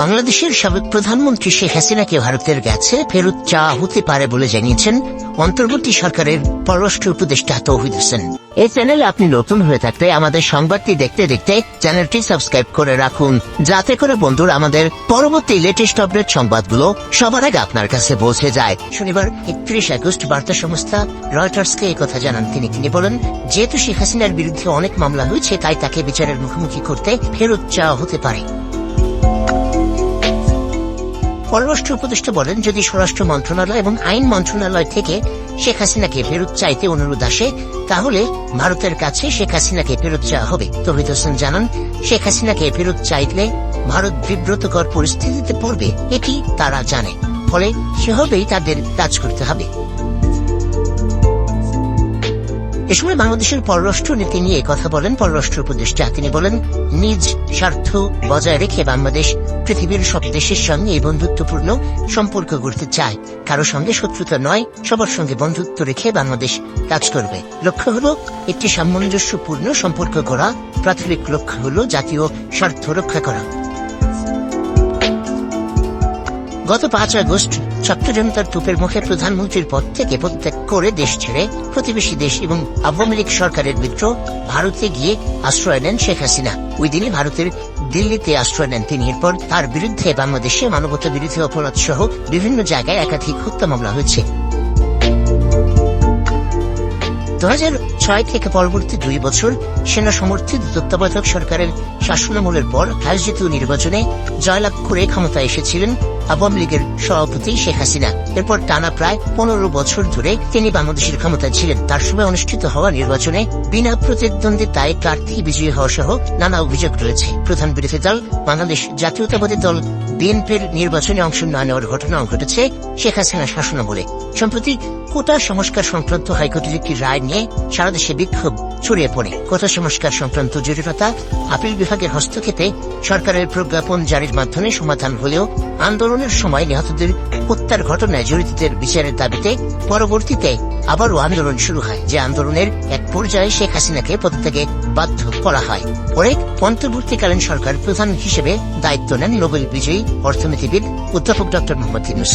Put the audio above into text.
বাংলাদেশের সাবেক প্রধানমন্ত্রী শেখ হাসিনাকে ভারতের গেছে ফেরত চাওয়া হতে পারে বলে জানিয়েছেন অন্তর্বর্তী সরকারের পররাষ্ট্র উপদেষ্টা তৌহিদ হোসেন। এই চ্যানেলে আপনি নতুন হয়ে থাকলে আমাদের সংবাদটি দেখতে দেখতে চ্যানেলটি সাবস্ক্রাইব করে রাখুন, যাতে করে বন্ধুরা আমাদের পরবর্তী লেটেস্ট আপডেট সংবাদগুলো সবার আগে আপনার কাছে পৌঁছে যায়। শনিবার একত্রিশ আগস্ট বার্তা সংস্থা রয়টার্সকে এই কথা জানান তিনি। তিনি বলেন, যেহেতু শেখ হাসিনার বিরুদ্ধে অনেক মামলা হয়েছে, তাই তাকে বিচারের মুখোমুখি করতে ফেরত চাওয়া হতে পারে। পররাষ্ট্র উপদেষ্টা বলেন, যদি স্বরাষ্ট্র মন্ত্রণালয় এবং আইন মন্ত্রণালয় থেকে শেখ হাসিনাকে ফেরত চাইতে অনুরোধ আসে, তাহলে ভারতের কাছে শেখ হাসিনাকে ফেরত চাওয়া হবে। তহিদ হোসেন জানান, শেখ হাসিনাকে ফেরত চাইলে ভারত বিব্রতকর পরিস্থিতিতে পড়বে, এটি তারা জানে। ফলে সেভাবেই তাদের কাজ করতে হবে। এ সময় বাংলাদেশের পররাষ্ট্র নীতি নিয়ে কথা বলেন পররাষ্ট্র উপদেষ্টা। তিনি বলেন, নিজ স্বার্থ বজায় রেখে বাংলাদেশ পৃথিবীর সব দেশের সঙ্গে এই বন্ধুত্বপূর্ণ সম্পর্ক গড়তে চায়। কারও সঙ্গে শত্রুতা নয়, সবার সঙ্গে বন্ধুত্ব রেখে বাংলাদেশ কাজ করবে। লক্ষ্য হলো, একটি সামঞ্জস্যপূর্ণ সম্পর্ক গড়া। প্রাথমিক লক্ষ্য হলো জাতীয় স্বার্থ রক্ষা করা। গত পাঁচ আগস্ট ছাত্র জনতার তুপের মুখে প্রধানমন্ত্রীর পদ থেকে পদত্যাগ করে দেশ ছেড়ে প্রতিবেশী দেশ এবং আওয়ামী লীগ সরকারের মিত্র ভারতে গিয়ে আশ্রয় নেন শেখ হাসিনা। ওই দিনই ভারতের দিল্লিতে আশ্রয় নেন তিনি। এরপর তার বিরুদ্ধে বাংলাদেশে মানবতা বিরোধী অপরাধ সহ বিভিন্ন জায়গায় একাধিক হত্যা মামলা হয়েছে। দু ছয় থেকে পরবর্তী দুই বছর সেনা সমর্থিত তত্ত্বাবধায়ক সরকারের শাসনামলের পর আয়োজিত নির্বাচনে জয়লাভ করে ক্ষমতায় এসেছিলেন আওয়ামী লীগের সভাপতি শেখ হাসিনা। এরপর টানা প্রায় পনেরো বছর ধরে তিনি বাংলাদেশের ক্ষমতায় ছিলেন। তার সময় অনুষ্ঠিত হওয়া নির্বাচনে বিনা প্রতিদ্বন্দ্বিতায় প্রার্থী বিজয়ী হওয়া সহ নানা অভিযোগ রয়েছে। প্রধান বিরোধী দল, বাংলাদেশ জাতীয়তাবাদী দল, বিএনপির নির্বাচনে অংশ না নেওয়ার ঘটনাও ঘটেছে শেখ হাসিনা শাসনামলে। সম্প্রতি কোটা সংস্কার সংক্রান্ত হাইকোর্টের একটি রায় নিয়ে সারা দেশে বিক্ষোভ ছড়িয়ে পড়ে। কোটা সংস্কার সংক্রান্ত জটিলতা আপিল বিভাগের হস্তক্ষেপে সরকারের প্রজ্ঞাপন জারির মাধ্যমে সমাধান হলেও আন্দোলনের সময় নিহতদের হত্যার ঘটনায় জড়িতদের বিচারের দাবিতে পরবর্তীতে আবারও আন্দোলন শুরু হয়, যে আন্দোলনের এক পর্যায়ে শেখ হাসিনাকে পদত্যাগে বাধ্য করা হয়। পরে অন্তর্বর্তীকালীন সরকার প্রধান হিসেবে দায়িত্ব নেন নোবেল বিজয়ী অর্থনীতিবিদ অধ্যাপক ডক্টর মোহাম্মদ ইউনুস।